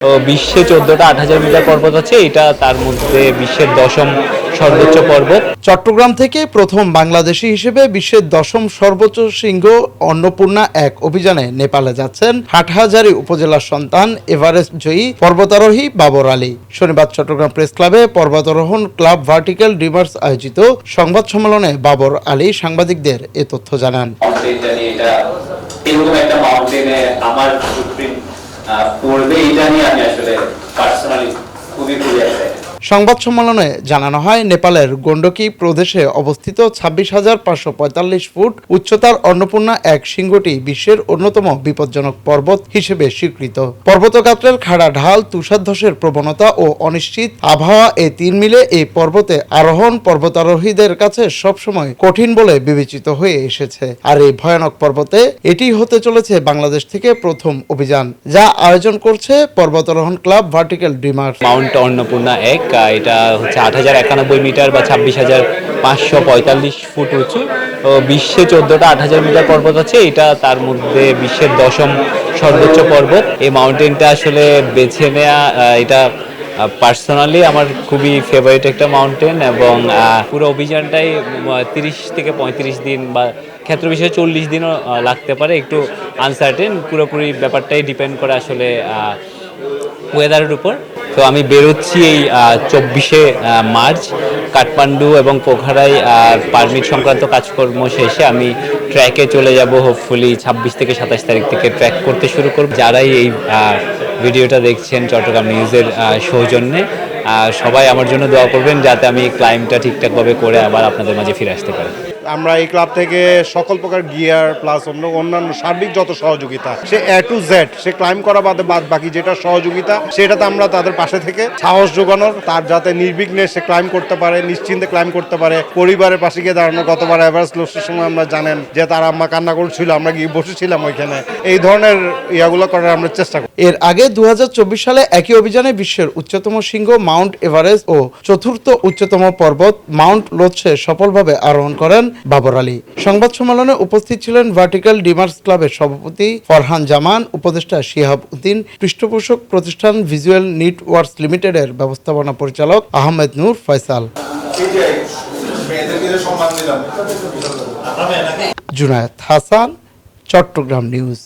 তো বিশ্বে চোদ্দটা আট হাজার মিটার পর্বত আছে এটা তার মধ্যে বিশ্বের দশম সর্বোচ্চ পর্বত। চট্টগ্রাম থেকে প্রথম বাংলাদেশি হিসেবে বিশ্বের দশম সর্বোচ্চ শৃঙ্গ অন্নপূর্ণা এক অভিযানে নেপালে যাচ্ছেন হাটহাজারী উপজেলার সন্তান এভারেস্ট জয়ী পর্বতারোহী বাবর আলী। শনিবার চট্টগ্রাম প্রেস ক্লাবে পর্বতারোহণ ক্লাব ভার্টিক্যাল ডিমার্স আয়োজিত সংবাদ সম্মেলনে বাবর আলী সাংবাদিকদের এ তথ্য জানান। এরকম একটা মাউন্টেনে আমার পড়বে এটা নিয়ে আমি আসলে পার্সোনালি খুবই খুবই। সংবাদ সম্মেলনে জানানো হয়, নেপালের গন্ডকি প্রদেশে অবস্থিত ছাব্বিশ হাজার পাঁচশো পঁয়তাল্লিশ ফুট উচ্চতার অন্নপূর্ণা এক শৃঙ্গটি বিশ্বের অন্যতম বিপজ্জনক পর্বত হিসেবে স্বীকৃত। পর্বতগাত্রের খাড়া ঢাল, তুষারধসের প্রবণতা ও অনিশ্চিত আবহাওয়া এই তিন মিলে এই পর্বতে আরোহণ পর্বতারোহীদের কাছে সবসময় কঠিন বলে বিবেচিত হয়ে এসেছে। আর এই ভয়ানক পর্বতে এটি হতে চলেছে বাংলাদেশ থেকে প্রথম অভিযান, যা আয়োজন করছে পর্বতারোহণ club vertical dreamer mount Annapurna এক আহ, এটা হচ্ছে আট হাজার একানব্বই মিটার বা ছাব্বিশ হাজার পাঁচশো পঁয়তাল্লিশ ফুট উঁচু। বিশ্বে চোদ্দোটা আট হাজার মিটার পর্বত আছে। এটা তার মধ্যে বিশ্বের দশম সর্বোচ্চ পর্বত। এই মাউন্টেনটা আসলে বেছে আহ, এটা পার্সোনালি আমার খুবই ফেভারিট একটা মাউন্টেন এবং পুরো অভিযানটাই তিরিশ থেকে পঁয়ত্রিশ দিন বা ক্ষেত্র বিশেষে চল্লিশ দিনও লাগতে পারে। একটু আনসার্টেন পুরোপুরি ব্যাপারটাই ডিপেন্ড করে আসলে ওয়েদারের উপর। তো আমি বেরোচ্ছি এই চব্বিশে মার্চ। কাঠমান্ডু এবং পোখারায় পারমিট সংক্রান্ত কাজকর্ম শেষে আমি ট্র্যাকে চলে যাব হোপফুলি ছাব্বিশ থেকে সাতাশ তারিখ থেকে ট্র্যাক করতে শুরু করব। যারাই এই ভিডিওটা দেখছেন চট্টগ্রাম নিউজের সৌজন্যে সবাই আমার জন্য দোয়া করবেন যাতে আমি ক্লাইমটা ঠিকঠাকভাবে করে আবার আপনাদের মাঝে ফিরে আসতে পারি। আমরা এই ক্লাব থেকে সকল প্রকার গিয়ার প্লাস অন্য, অন্যান্য সার্বিক যত সহযোগিতা, সে এ টু জেড সে ক্লাইম করা বাদে বাদ বাকি যেটা সহযোগিতা, সেটাতে আমরা তাদের পাশে থেকে সাহস যোগানোর, তার যাতে নির্বিঘ্নে সে ক্লাইম করতে পারে, নিশ্চিন্তে ক্লাইম করতে পারে, পরিবারের পাশে গিয়ে দাঁড়ানো গতবার এভারেস্ট লোসের সময় আমরা জানেন যে তারা আম্মা কান্না করছিল, আমরা গিয়ে বসেছিলাম ওইখানে। এই ধরনের ইয়াগুলো করার আমরা চেষ্টা করি। এর আগে দু হাজার চব্বিশ সালে একই অভিযানে বিশ্বের উচ্চতম শৃঙ্গ মাউন্ট এভারেস্ট ও চতুর্থ উচ্চতম পর্বত মাউন্ট লোৎসে সফলভাবে আরোহণ করেন বাবর আলী। সংবাদ সম্মেলনে উপস্থিত ছিলেন ভার্টিক্যাল ডিমার্স ক্লাবের সভাপতি ফরহান জামান, উপদেষ্টা শিহাব উদ্দিন, পৃষ্ঠপোষক প্রতিষ্ঠান ভিজুয়াল নিট ওয়ার্কস লিমিটেডের ব্যবস্থাপনা পরিচালক আহমেদ নূর ফয়সাল। জুনায়েদ হাসান, চট্টগ্রাম নিউজ।